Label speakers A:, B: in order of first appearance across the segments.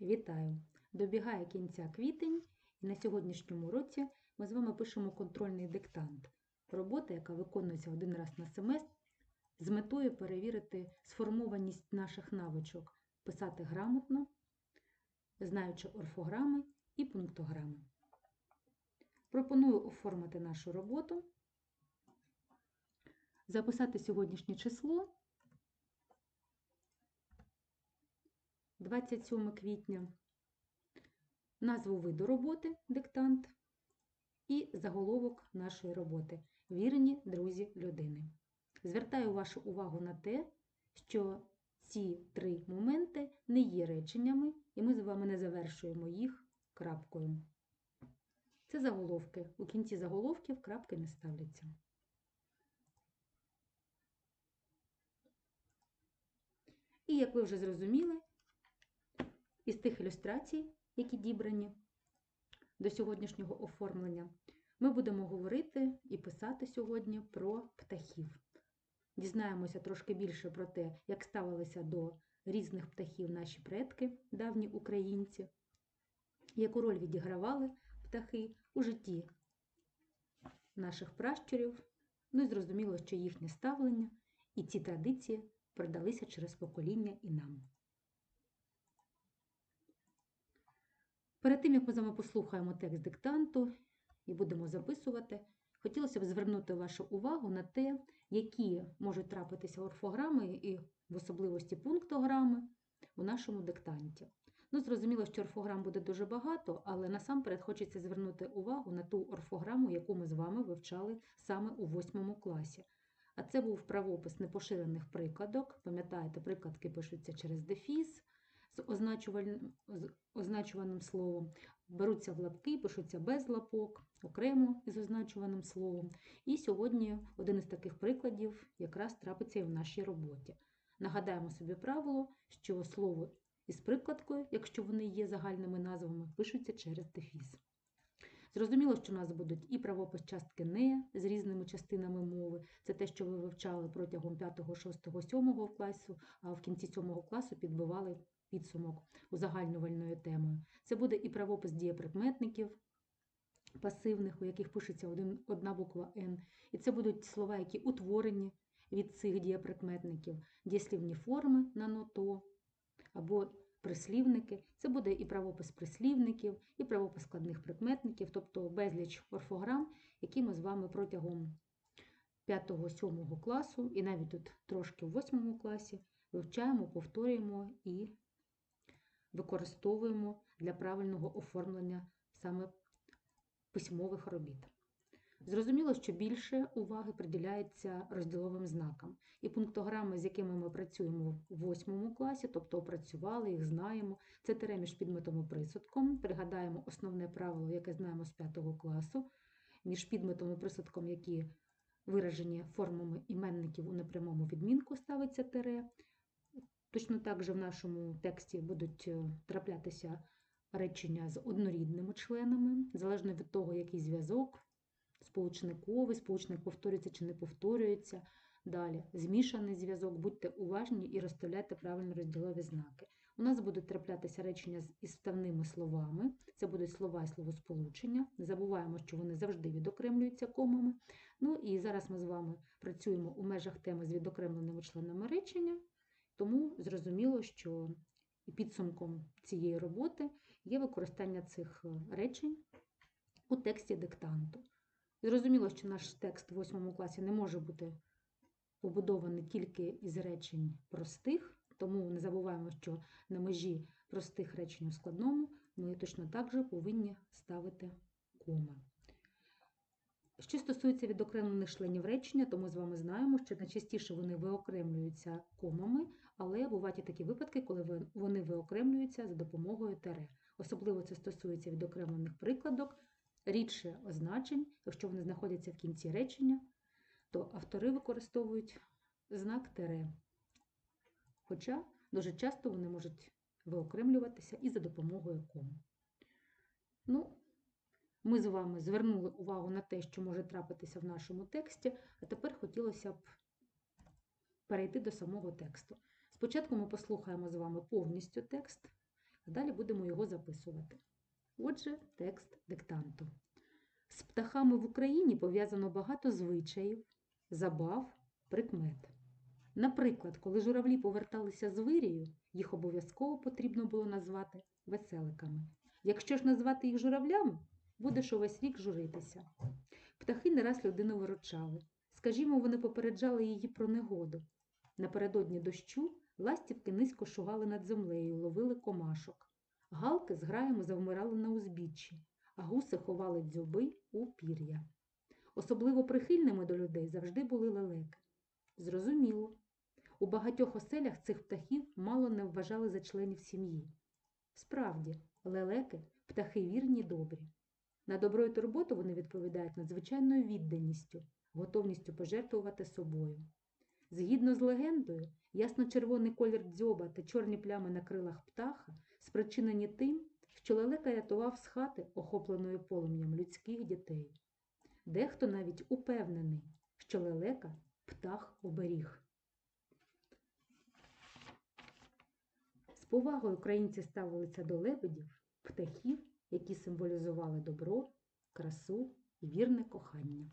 A: Вітаю! Добігає кінця квітень, і на сьогоднішньому уроці ми з вами пишемо контрольний диктант. Робота, яка виконується один раз на семестр, з метою перевірити сформованість наших навичок, писати грамотно, знаючи орфограми і пунктограми. Пропоную оформити нашу роботу, записати сьогоднішнє число 27 квітня, назву виду роботи диктант і заголовок нашої роботи Вірні друзі людини. Звертаю вашу увагу на те, що ці три моменти не є реченнями, і ми з вами не завершуємо їх крапкою. Це заголовки. У кінці заголовків крапки не ставляться. І як ви вже зрозуміли, із тих ілюстрацій, які дібрані до сьогоднішнього оформлення, ми будемо говорити і писати сьогодні про птахів. Дізнаємося трошки більше про те, як ставилися до різних птахів наші предки, давні українці, яку роль відігравали птахи у житті наших пращурів. Ну і зрозуміло, що їхнє ставлення і ці традиції передалися через покоління і нам. Перед тим, як ми з вами послухаємо текст диктанту і будемо записувати, хотілося б звернути вашу увагу на те, які можуть трапитися орфограми і в особливості пунктограми у нашому диктанті. Ну, зрозуміло, що орфограм буде дуже багато, але насамперед хочеться звернути увагу на ту орфограму, яку ми з вами вивчали саме у восьмому класі. А це був правопис непоширених прикладок. Пам'ятаєте, прикладки пишуться через дефіс з означуваним, з означуваним словом, беруться в лапки, пишуться без лапок, окремо із означуваним словом. І сьогодні один із таких прикладів якраз трапиться і в нашій роботі. Нагадаємо собі правило, що слово із прикладкою, якщо вони є загальними назвами, пишуться через дефіс. Зрозуміло, що у нас будуть і правопис частки «не» з різними частинами мови. Це те, що ви вивчали протягом 5, 6, 7 класу, а в кінці 7 класу підбивали підсумок узагальнювальною темою. Це буде і правопис дієприкметників пасивних, у яких пишеться один, одна буква Н. І це будуть слова, які утворені від цих дієприкметників, дієслівні форми на ното або прислівники. Це буде і правопис прислівників, і правопис складних прикметників, тобто безліч орфограм, які ми з вами протягом 5-7 класу, і навіть тут трошки в 8 класі вивчаємо, повторюємо і використовуємо для правильного оформлення саме письмових робіт. Зрозуміло, що більше уваги приділяється розділовим знакам. І пунктограми, з якими ми працюємо в 8 класі, тобто опрацювали, їх знаємо, це тире між підметом і присудком. Пригадаємо основне правило, яке знаємо з 5 класу, між підметом і присудком, які виражені формами іменників у непрямому відмінку ставиться тире. Точно так же в нашому тексті будуть траплятися речення з однорідними членами, залежно від того, який зв'язок, сполучниковий, сполучник повторюється чи не повторюється. Далі змішаний зв'язок, будьте уважні і розставляйте правильно розділові знаки. У нас будуть траплятися речення із вставними словами, це будуть слова і словосполучення. Не забуваємо, що вони завжди відокремлюються комами. Ну і зараз ми з вами працюємо у межах теми з відокремленими членами речення. Тому зрозуміло, що підсумком цієї роботи є використання цих речень у тексті диктанту. Зрозуміло, що наш текст в 8 класі не може бути побудований тільки із речень простих, тому не забуваємо, що на межі простих речень у складному ми точно так же повинні ставити коми. Що стосується відокремлених членів речення, то ми з вами знаємо, що найчастіше вони виокремлюються комами, але бувають і такі випадки, коли вони виокремлюються за допомогою тере. Особливо це стосується відокремлених прикладок, рідше означень, якщо вони знаходяться в кінці речення, то автори використовують знак тере. Хоча дуже часто вони можуть виокремлюватися і за допомогою ком. Ну, ми з вами звернули увагу на те, що може трапитися в нашому тексті, а тепер хотілося б перейти до самого тексту. Спочатку ми послухаємо з вами повністю текст, А далі будемо його записувати. Отже, текст диктанту. З птахами в Україні пов'язано багато звичаїв, забав, прикмет. Наприклад, коли журавлі поверталися з вирію, їх обов'язково потрібно було назвати веселиками. Якщо ж назвати їх журавлями, будеш увесь рік журитися. Птахи не раз людину виручали. Скажімо, вони попереджали її про негоду. Напередодні дощу ластівки низько шугали над землею, ловили комашок. Галки з граями завмирали на узбіччі, а гуси ховали дзьоби у пір'я. Особливо прихильними до людей завжди були лелеки. Зрозуміло, у багатьох оселях цих птахів мало не вважали за членів сім'ї. Справді, лелеки птахи вірні добрі. На добро і турботу вони відповідають надзвичайною відданістю, готовністю пожертвувати собою. Згідно з легендою, ясно-червоний колір дзьоба та чорні плями на крилах птаха спричинені тим, що лелека рятував з хати, охопленої полум'ям людських дітей. Дехто навіть упевнений, що лелека птах оберіг. З повагою українці ставилися до лебедів, птахів, які символізували добро, красу і вірне кохання.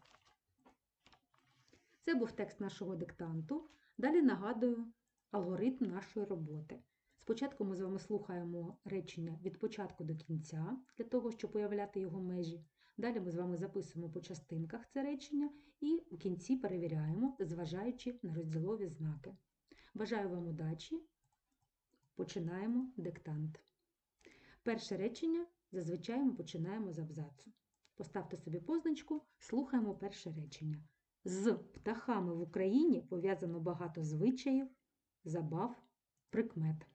A: Це був текст нашого диктанту. Далі нагадую алгоритм нашої роботи. Спочатку ми з вами слухаємо речення від початку до кінця, для того, щоб уявляти його межі. Далі ми з вами записуємо по частинках це речення і в кінці перевіряємо, зважаючи на розділові знаки. Бажаю вам удачі! Починаємо диктант. Перше речення зазвичай ми починаємо з абзацу. Поставте собі позначку, слухаємо перше речення. З птахами в Україні пов'язано багато звичаїв, забав, прикмет.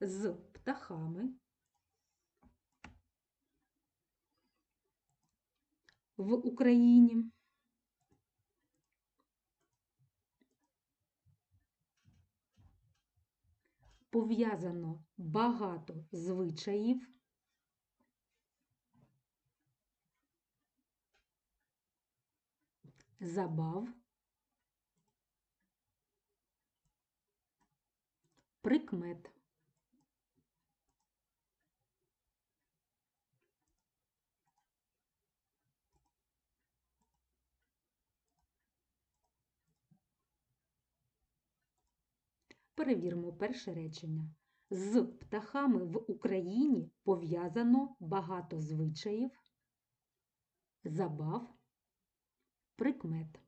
A: З птахами в Україні пов'язано багато звичаїв, забав, прикмет. Перевіримо перше речення. З птахами в Україні пов'язано багато звичаїв, забав, прикмет.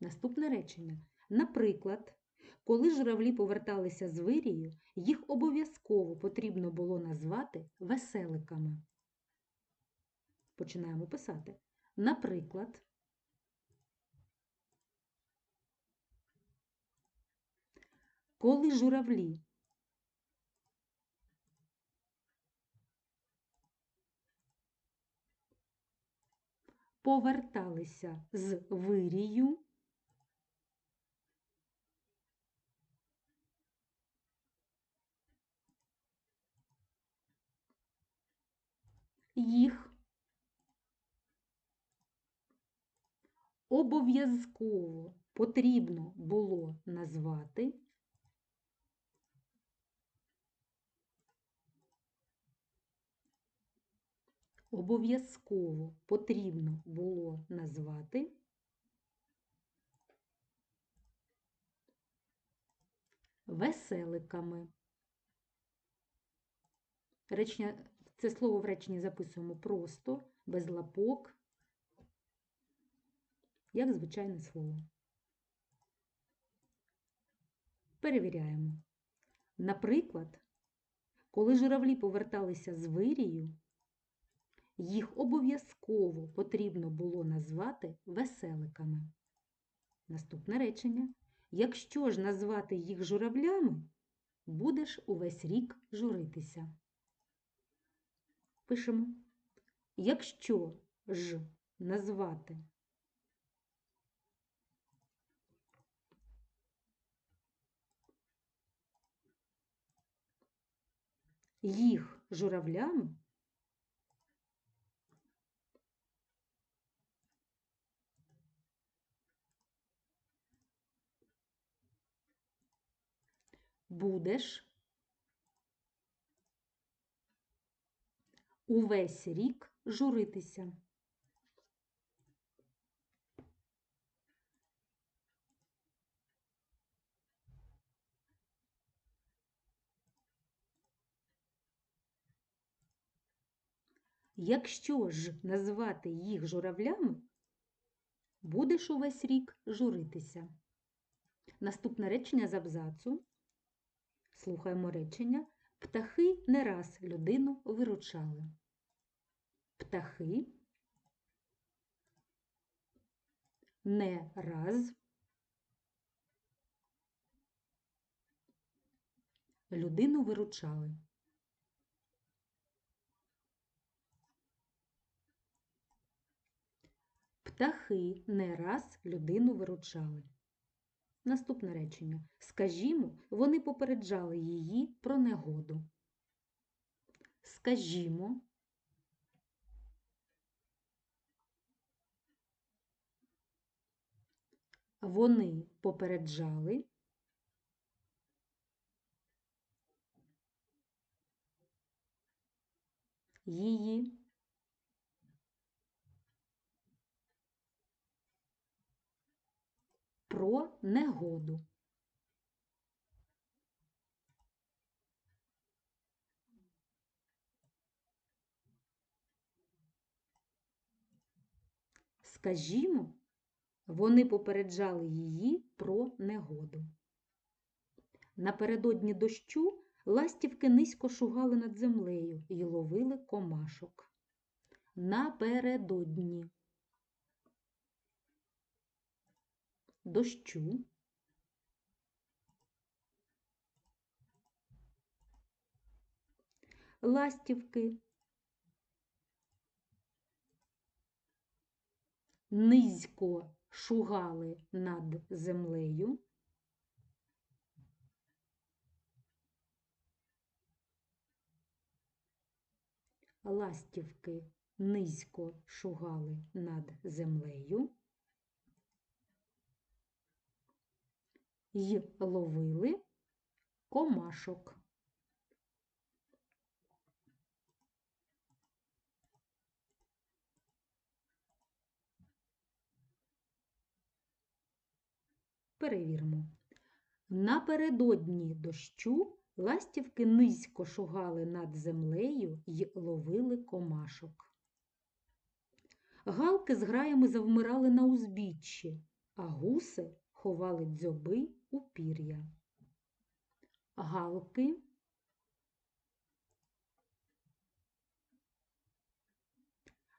A: Наступне речення. Наприклад, коли журавлі поверталися з вирію, їх обов'язково потрібно було назвати веселиками. Починаємо писати. Наприклад, коли журавлі поверталися з вирію, їх обов'язково потрібно було назвати обов'язково потрібно було назвати веселиками. Речення, це слово в реченні записуємо просто, без лапок, як звичайне слово. Перевіряємо. Наприклад, коли журавлі поверталися з вирію, їх обов'язково потрібно було назвати веселиками. Наступне речення. Якщо ж назвати їх журавлями, будеш увесь рік журитися. Пишемо. Якщо ж назвати їх журавлями, будеш увесь рік журитися. Якщо ж назвати їх журавлями, будеш увесь рік журитися. Наступне речення з абзацу. Слухаємо речення. Птахи не раз людину виручали. Птахи не раз людину виручали. Птахи не раз людину виручали. Наступне речення. Скажімо, вони попереджали її про негоду. Скажімо, вони попереджали її про негоду. Скажімо, вони попереджали її про негоду. Напередодні дощу ластівки низько шугали над землею і ловили комашок. Напередодні дощу. Ластівки. Низько шугали над землею. Ластівки низько шугали над землею й ловили комашок. Перевіримо. Напередодні дощу ластівки низько шугали над землею й ловили комашок. Галки з граями завмирали на узбіччі, а гуси ховали дзьоби у пір'я. Галки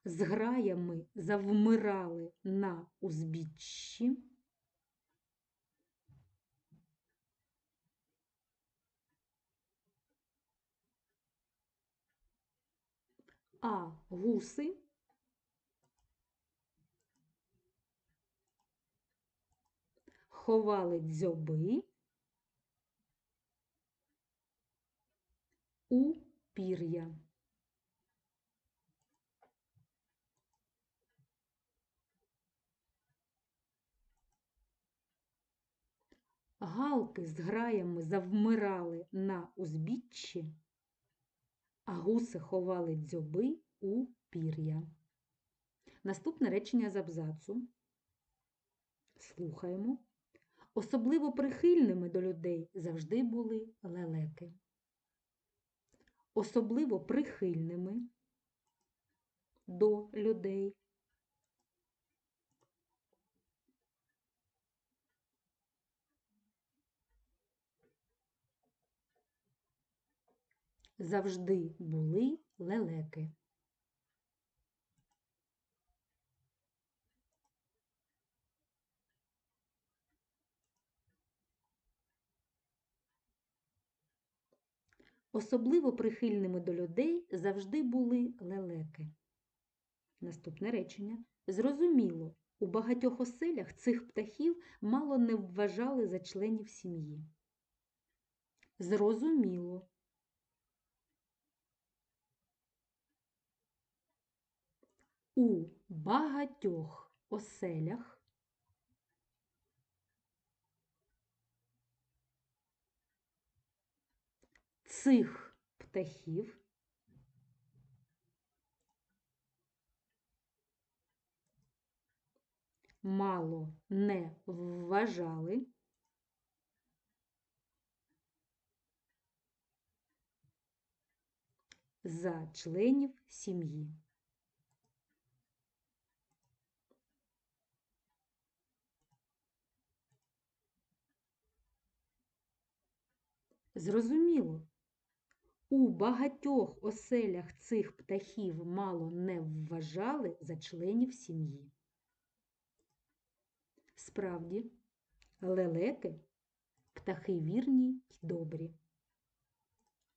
A: з граями завмирали на узбіччі. А гуси ховали дзьоби у пір'я. Галки з граями завмирали на узбіччі, а гуси ховали дзьоби у пір'я. Наступне речення з абзацу. Слухаємо. Особливо прихильними до людей завжди були лелеки. Особливо прихильними до людей завжди були лелеки. Особливо прихильними до людей завжди були лелеки. Наступне речення. Зрозуміло, у багатьох оселях цих птахів мало не вважали за членів сім'ї. Зрозуміло. У багатьох оселях цих птахів. Мало не вважали. За членів сім'ї. Зрозуміло, у багатьох оселях цих птахів мало не вважали за членів сім'ї. Справді, лелеки птахи вірні й добрі.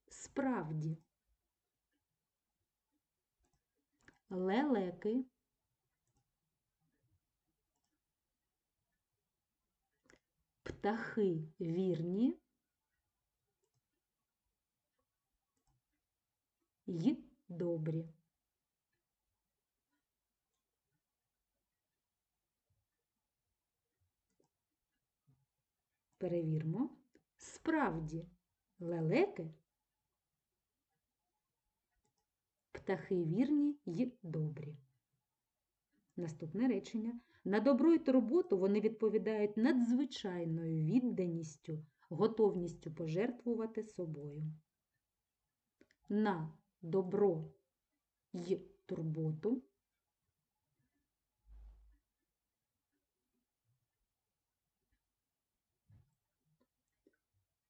A: Справді, лелеки птахи вірні й добрі. Перевірмо. Справді, лелеки птахи вірні й добрі. Наступне речення. На добро й турботу вони відповідають надзвичайною відданістю, готовністю пожертвувати собою. На добро й турботу.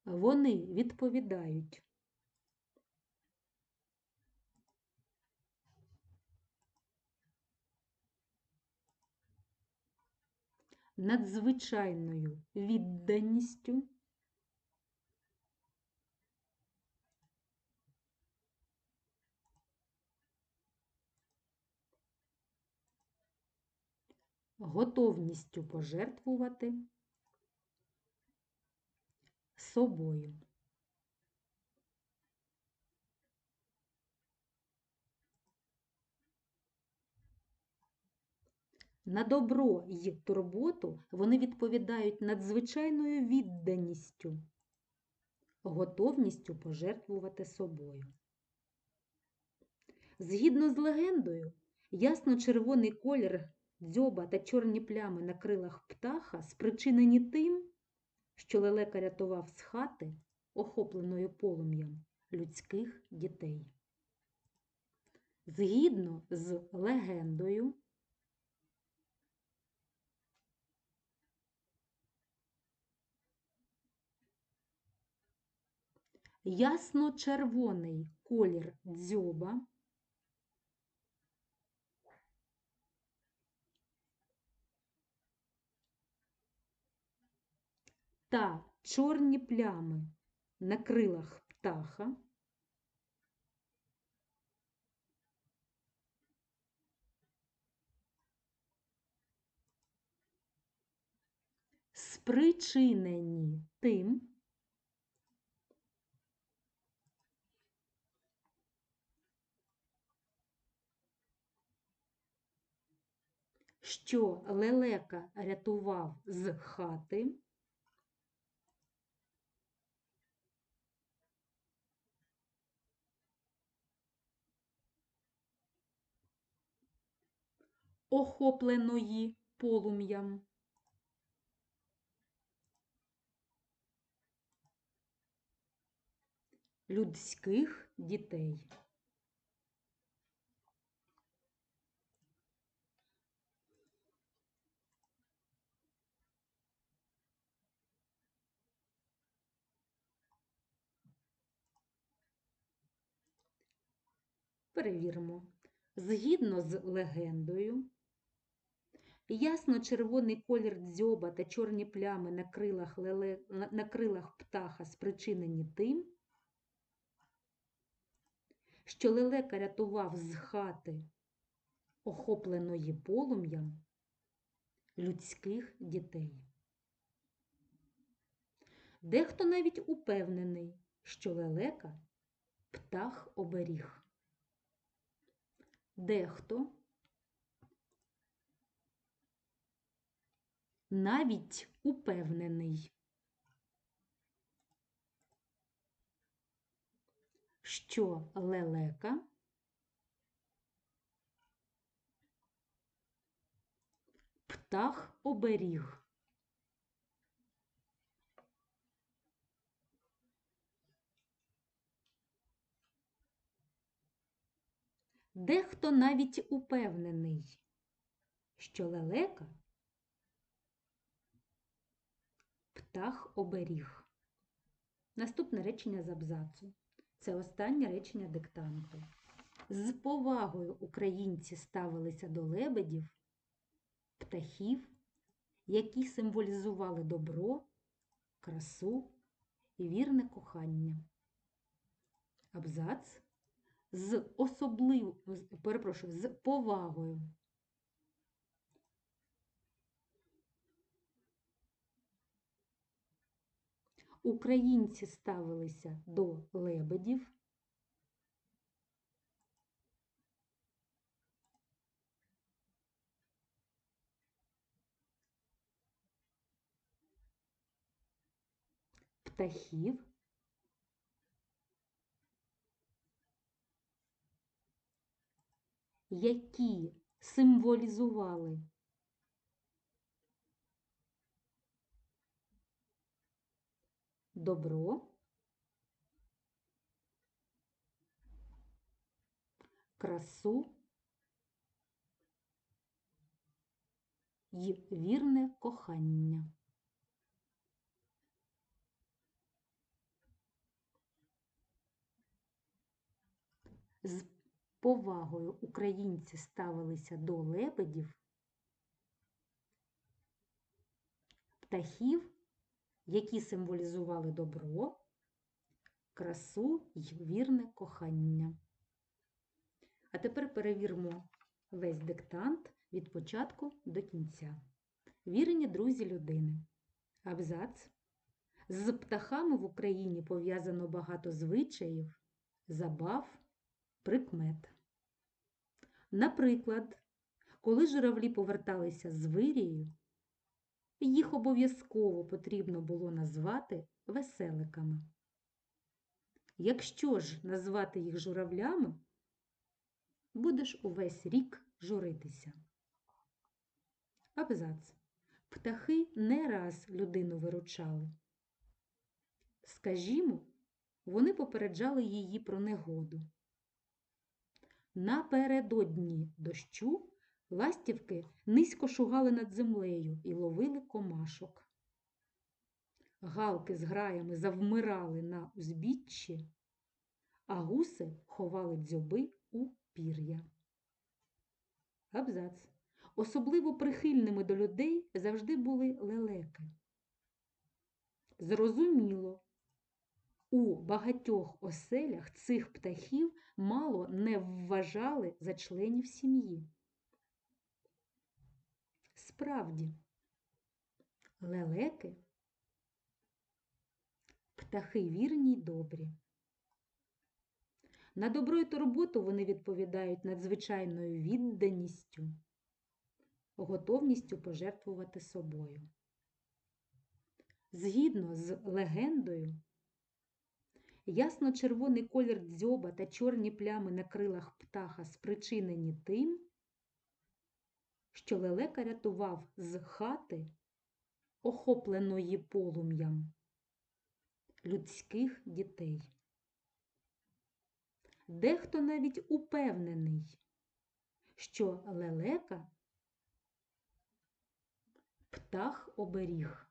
A: Вони відповідають. Надзвичайною відданістю готовністю пожертвувати собою. На добро й турботу вони відповідають надзвичайною відданістю, готовністю пожертвувати собою. Згідно з легендою, ясно-червоний колір дзьоба та чорні плями на крилах птаха спричинені тим, що лелека рятував з хати, охопленою полум'ям людських дітей. Згідно з легендою, ясно-червоний колір дзьоба та чорні плями на крилах птаха. Спричинені тим, що лелека рятував з хати охопленої полум'ям. Людських дітей. Перевіримо. Згідно з легендою, ясно-червоний колір дзьоба та чорні плями на крилах, леле... на крилах птаха спричинені тим, що лелека рятував з хати, охопленої полум'ям людських дітей. Дехто навіть упевнений, що лелека птах оберіг. Дехто навіть упевнений, що лелека Птах оберіг. Дехто навіть упевнений, що лелека птах оберіг. Наступне речення з абзацу. Це останнє речення диктанту. З повагою українці ставилися до лебедів, птахів, які символізували добро, красу і вірне кохання. Абзац з особлив... перепрошую, з повагою. Українці ставилися до лебедів, птахів, які символізували добро, красу й вірне кохання. З повагою українці ставилися до лебедів, птахів, які символізували добро, красу й вірне кохання. А тепер перевіримо весь диктант від початку до кінця. Вірені друзі людини. Абзац. З птахами в Україні пов'язано багато звичаїв, забав, прикмет. Наприклад, коли журавлі поверталися з вирією, їх обов'язково потрібно було назвати веселиками. Якщо ж назвати їх журавлями, будеш увесь рік журитися. Абзац. Птахи не раз людину виручали. Скажімо, вони попереджали її про негоду. Напередодні дощу ластівки низько шугали над землею і ловили комашок. Галки з граями завмирали на узбіччі, а гуси ховали дзьоби у пір'я. Абзац. Особливо прихильними до людей завжди були лелеки. Зрозуміло, у багатьох оселях цих птахів мало не вважали за членів сім'ї. Справді, лелеки птахи вірні й добрі. На добро й турботу вони відповідають надзвичайною відданістю, готовністю пожертвувати собою. Згідно з легендою, ясно-червоний колір дзьоба та чорні плями на крилах птаха спричинені тим, що лелека рятував з хати, охопленої полум'ям, людських дітей. Дехто навіть упевнений, що лелека птах оберіг.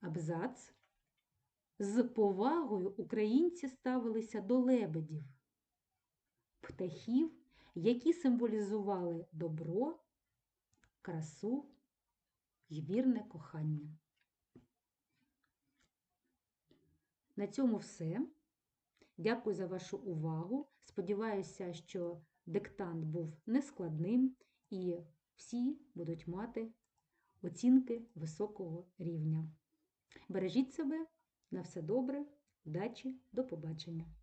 A: Абзац. З повагою українці ставилися до лебедів, птахів, які символізували добро, красу й вірне кохання. На цьому все. Дякую за вашу увагу. Сподіваюся, що диктант був нескладним і всі будуть мати оцінки високого рівня. Бережіть себе, на все добре, удачі, до побачення!